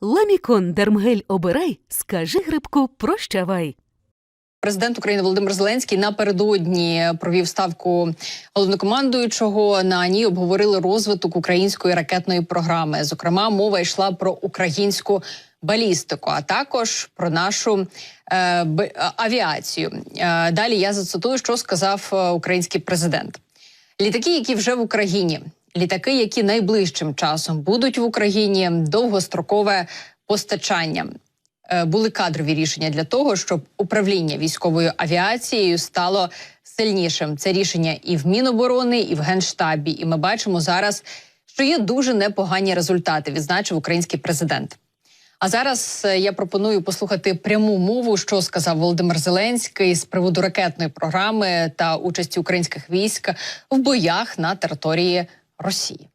Ламікон Дермгель обирай, скажи грибку прощавай. Президент України Володимир Зеленський напередодні провів ставку головнокомандуючого. На ній обговорили розвиток української ракетної програми. Зокрема, мова йшла про українську балістику, а також про нашу е, б- авіацію. Е, далі я зацитую, що сказав е, український президент. Літаки, які вже в Україні, літаки, які найближчим часом будуть в Україні, довгострокове постачання. Е, Були кадрові рішення для того, щоб управління військовою авіацією стало сильнішим. Це рішення і в Міноборони, і в Генштабі. І ми бачимо зараз, що є дуже непогані результати, відзначив український президент. А зараз е, я пропоную послухати пряму мову, що сказав Володимир Зеленський з приводу ракетної програми та участі українських військ в боях на території Росії.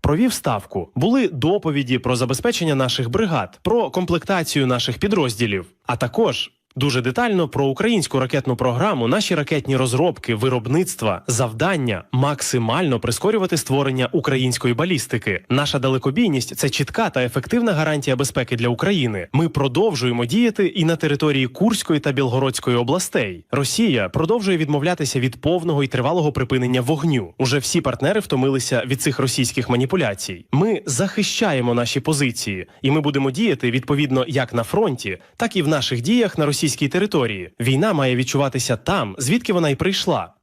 Провів ставку. Були доповіді про забезпечення наших бригад, про комплектацію наших підрозділів, а також дуже детально про українську ракетну програму, наші ракетні розробки, виробництва, завдання максимально прискорювати створення української балістики. Наша далекобійність це чітка та ефективна гарантія безпеки для України. Ми продовжуємо діяти і на території Курської та Білгородської областей. Росія продовжує відмовлятися від повного і тривалого припинення вогню. Уже всі партнери втомилися від цих російських маніпуляцій. Ми захищаємо наші позиції, і ми будемо діяти відповідно як на фронті, так і в наших діях на російській території. Війна має відчуватися там, звідки вона й прийшла.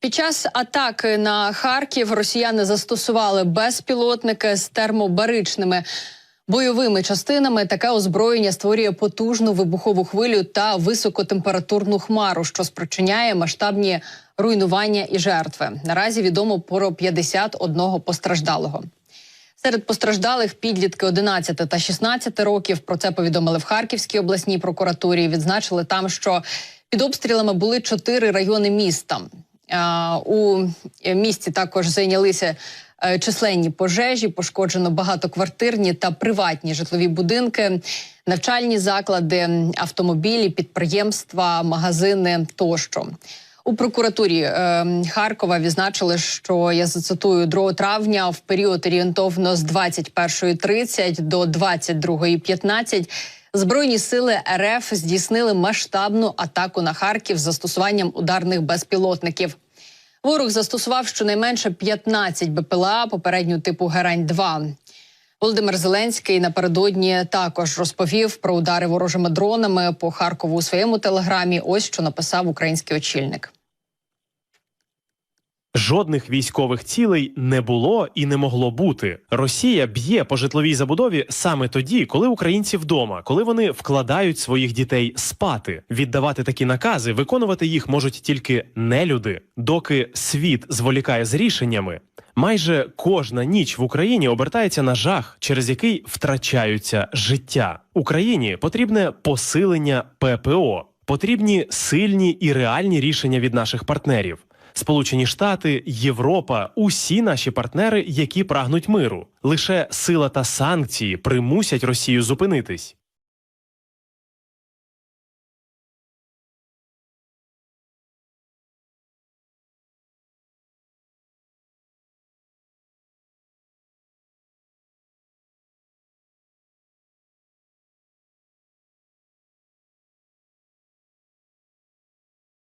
Під час атаки на Харків росіяни застосували безпілотники з термобаричними бойовими частинами. Таке озброєння створює потужну вибухову хвилю та високотемпературну хмару, що спричиняє масштабні руйнування і жертви. Наразі відомо про 51 постраждалого. Серед постраждалих підлітки 11 та 16 років. Про це повідомили в Харківській обласній прокуратурі. Відзначили там, що під обстрілами були чотири райони міста. У місті також зайнялися е, численні пожежі, пошкоджено багатоквартирні та приватні житлові будинки, навчальні заклади, автомобілі, підприємства, магазини тощо. У прокуратурі е, Харкова відзначили, що я зацитую 2 травня в період орієнтовно з 21.30 до 22.15 збройні сили РФ здійснили масштабну атаку на Харків з застосуванням ударних безпілотників. Ворог застосував щонайменше 15 БПЛА попередню типу Герань 2 Володимир Зеленський напередодні також розповів про удари ворожими дронами по Харкову у своєму телеграмі. Ось що написав український очільник. Жодних військових цілей не було і не могло бути. Росія б'є по житловій забудові саме тоді, коли українці вдома, коли вони вкладають своїх дітей спати. Віддавати такі накази, виконувати їх можуть тільки нелюди. Доки світ зволікає з рішеннями, майже кожна ніч в Україні обертається на жах, через який втрачаються життя. Україні потрібне посилення ППО, потрібні сильні і реальні рішення від наших партнерів. Сполучені Штати, Європа, усі наші партнери, які прагнуть миру. Лише сила та санкції примусять Росію зупинитись.